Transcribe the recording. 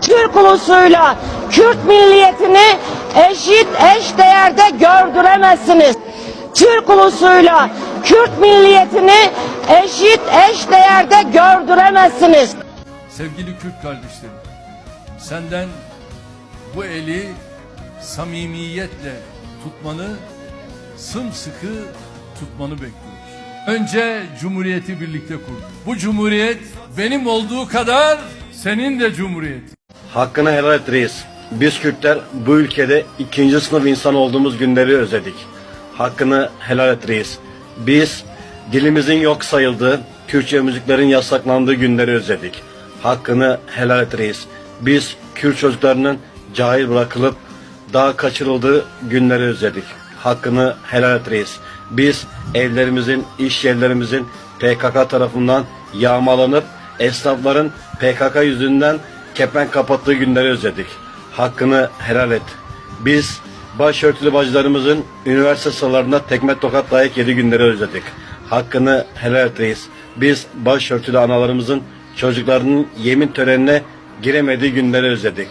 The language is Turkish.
Türk ulusuyla Kürt milliyetini eşit eş değerde gördüremezsiniz. Türk ulusuyla Kürt milliyetini eşit eş değerde gördüremezsiniz. Sevgili Kürt kardeşlerim, senden bu eli samimiyetle tutmanı, sımsıkı tutmanı bekliyoruz. Önce Cumhuriyeti birlikte kurduk. Bu Cumhuriyet benim olduğu kadar senin de Cumhuriyetin. Hakkını helal et reis. Biz Kürtler bu ülkede ikinci sınıf insan olduğumuz günleri özledik. Hakkını helal et reis. Biz dilimizin yok sayıldığı, Kürtçe müziklerin yasaklandığı günleri özledik. Hakkını helal et reis. Biz Kürt çocuklarının cahil bırakılıp daha kaçırıldığı günleri özledik. Hakkını helal et reis. Biz evlerimizin, iş yerlerimizin PKK tarafından yağmalanıp esnafların PKK yüzünden kepenk kapattığı günleri özledik. Hakkını helal et. Biz başörtülü bacılarımızın üniversite sıralarında tekme tokat dayak yedi günleri özledik. Hakkını helal et reis. Biz başörtülü analarımızın çocuklarının yemin törenine giremediği günleri özledik.